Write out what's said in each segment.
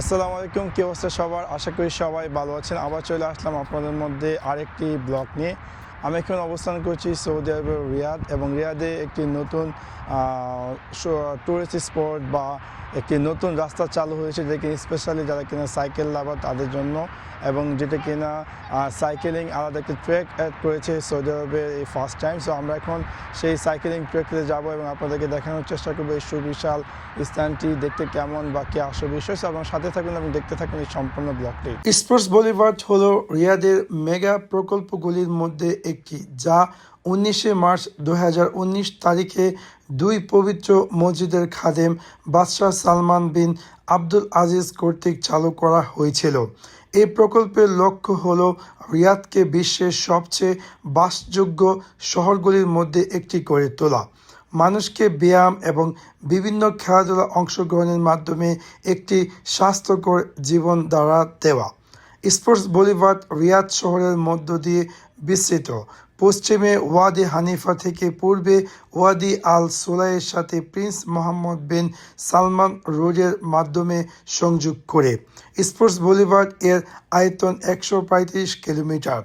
আসসালামু আলাইকুম, কি অবস্থা সবার? আশা করি সবাই ভালো আছেন। আবার চলে আসলাম আপনাদের মধ্যে আরেকটি ব্লগ নিয়ে। আমি এখন অবস্থান করছি সৌদি আরবের রিয়াদ এবং রিয়াদে একটি নতুন টুরিস্ট স্পট বা একটি নতুন রাস্তা চালু হয়েছে যেটা কিনা স্পেশালি যারা কিনা সাইকেল লাভার তাদের জন্য এবং যেটা কিনা সাইকেলিং আলাদা একটি ট্রেক অ্যাড করেছে সৌদি আরবে এই ফার্স্ট টাইম সো আমরা এখন সেই সাইকেলিং ট্রেকতে যাব এবং আপনাদেরকে দেখানোর চেষ্টা করব এই সুবিশাল স্থানটি দেখতে কেমন বা কে আসো বিষয়। এবং সাথে থাকুন এবং দেখতে থাকুন এই সম্পূর্ণ ব্লগটি। স্পোর্টস বলিভার্ড হলো রিয়াদের মেগা প্রকল্পগুলির মধ্যে একটি, যা উনিশে মার্চ দু হাজার উনিশ তারিখে দুই পবিত্র মসজিদের খাদেম বাদশাহ সালমান বিন আব্দুল আজিজ কর্তৃক চালু করা হয়েছিল। এই প্রকল্পের লক্ষ্য হল রিয়াদকে বিশ্বের সবচেয়ে বাসযোগ্য শহরগুলির মধ্যে একটি করে তোলা। মানুষকে ব্যায়াম এবং বিভিন্ন খেলাধুলা অংশগ্রহণের মাধ্যমে একটি স্বাস্থ্যকর জীবন দ্বারা দেওয়া। স্পোর্টস বলিভার্ড রিয়াদ শহরের মধ্য দিয়ে বিস্তৃত। পশ্চিমে ওয়াদি হানিফা থেকে পূর্বে ওয়াদি আল সোলাইয়ের সাথে প্রিন্স মোহাম্মদ বিন সালমান রোডের মাধ্যমে সংযোগ করে। স্পোর্টস বলিভার্ড এর আয়তন একশো পঁয়ত্রিশ কিলোমিটার।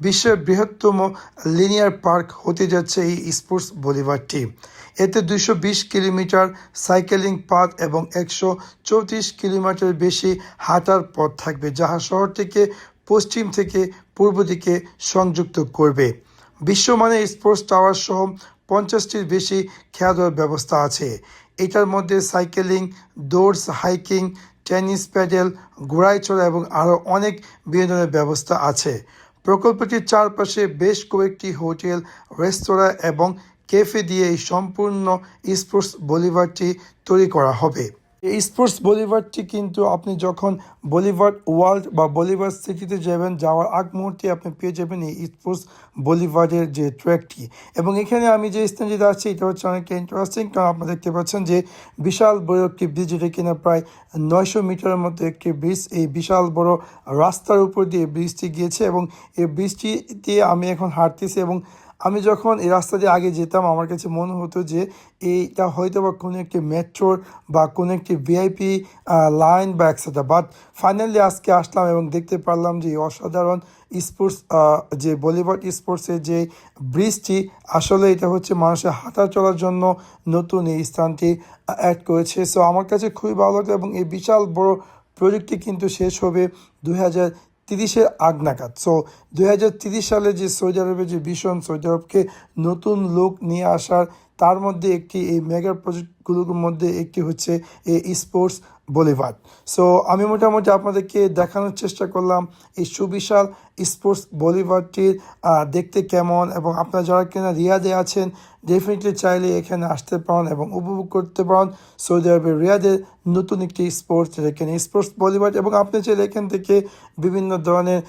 বিশ্বের বৃহত্তম লিনিয়ার পার্ক হতে যাচ্ছে এই স্পোর্টস বলিভারটি এতে দুইশো বিশ কিলোমিটার সাইকেলিং পথ এবং একশো চৌত্রিশ কিলোমিটার বেশি হাঁটার পথ থাকবে, যাহা শহরটিকে পশ্চিম থেকে পূর্ব দিকে সংযুক্ত করবে। বিশ্বমানের স্পোর্টস টাওয়ার সহ পঞ্চাশটির বেশি খেলাধুলার ব্যবস্থা আছে। এটার মধ্যে সাইকেলিং, দৌড়স, হাইকিং, টেনিস, প্যাডেল, ঘোড়ায় চড়া এবং আরও অনেক বিনোদনের ব্যবস্থা আছে। প্রকল্পটির চারপাশে বেশ কয়েকটি হোটেল, রেস্তোরাঁ এবং ক্যাফে দিয়ে এই সম্পূর্ণ স্পোর্টস বলিভারটি তৈরি করা হবে। এই স্পোর্টস বলিভারটি কিন্তু আপনি যখন বলিভার ওয়ার্ল্ড বা বলিভার সিটিতে যাবেন, যাওয়ার আগ মুহূর্তে আপনি পেয়ে যাবেন এই স্পোর্টস বলিভারের যে ট্র্যাকটি। এবং এখানে আমি যে স্থানটিতে আছি এটা হচ্ছে অনেকটা ইন্টারেস্টিং কারণ আপনারা দেখতে পাচ্ছেন যে বিশাল বড় একটি ব্রিজ যেটা কিনা প্রায় নয়শো মিটারের মতো একটি ব্রিজ এই বিশাল বড় রাস্তার উপর দিয়ে ব্রিজটি গিয়েছে এবং এই ব্রিজটি দিয়ে আমি এখন হাঁটতেছি এবং আমি যখন এই রাস্তা দিয়ে আগে যেতাম, আমার কাছে মনে হতো যে এইটা হয়তো বা কোনো একটি মেট্রোর বা কোনো একটি ভিআইপি লাইন বা একসাথে বাট ফাইনালি আজকে আসলাম এবং দেখতে পারলাম যে এই অসাধারণ স্পোর্টস যে বলিউড স্পোর্টসের যে ব্রিজটি, আসলে এটা হচ্ছে মানুষের হাঁটা চলার জন্য নতুন এই স্থানটি অ্যাড করেছে। সো আমার কাছে খুবই ভালো লাগল এবং এই বিশাল বড় প্রজেক্টটি কিন্তু শেষ হবে দু হাজার তিরিশের আগ নাগাদ। সো দুই তিরিশ সালে যে সৌদি আরবে যে ভীষণ সৌদি আরবকে নতুন লোক নিয়ে আসার, তার মধ্যে একটি এই মেগা প্রজেক্টগুলোর মধ্যে একটি হচ্ছে এই স্পোর্টস বলিভার সো আমি মোটামুটি আপনাদেরকে দেখানোর চেষ্টা করলাম এই সুবিশাল স্পোর্টস বলিভার্ডটির দেখতে কেমন এবং আপনারা যারা কিনা রিয়াদে আছেন ডেফিনেটলি চাইলে এখানে আসতে পারেন এবং উপভোগ করতে পারেন। সৌদি আরবের রিয়াদের নতুন একটি স্পোর্টস এখানে স্পোর্টস বলিভার্ড এবং আপনি চাইলে এখান থেকে বিভিন্ন ধরনের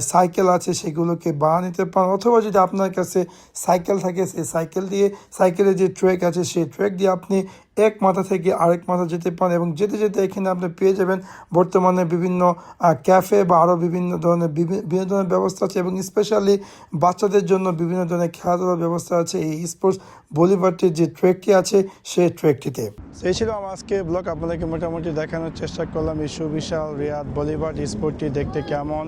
সাইকেল আছে, সেগুলোকে বানিয়ে নিতে পারেন অথবা যদি আপনার কাছে সাইকেল থাকে, সেই সাইকেল দিয়ে, সাইকেলের যে ট্রেক আছে, সেই ট্রেক দিয়ে আপনি এক মাথা থেকে আরেক মাথা যেতে পারেন এবং যেতে যেতে এখানে আপনি পেয়ে যাবেন বর্তমানে বিভিন্ন ক্যাফে বা আরও বিভিন্ন ধরনের বিভি- বিনোদনের ব্যবস্থা আছে এবং স্পেশালি বাচ্চাদের জন্য বিভিন্ন ধরনের খেলাধুলার ব্যবস্থা আছে। এই স্পোর্টস বলিভারটির যে ট্রেকটি আছে, সেই ট্রেকটিতে সেই ছিল আমার আজকে ব্লগ আপনাদেরকে মোটামুটি দেখানোর চেষ্টা করলাম। এই সুবিশাল রিয়াদ বলিভার স্পোর্টটি দেখতে কেমন?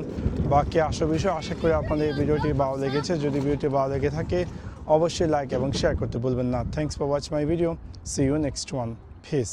বা কে আসো বিষয়, আশা করি আপনাদের এই ভিডিওটি ভালো লেগেছে। যদি ভিডিওটি ভালো লেগে থাকে, অবশ্যই লাইক এবং শেয়ার করতে ভুলবেন না। Thanks for watch my video see you next one peace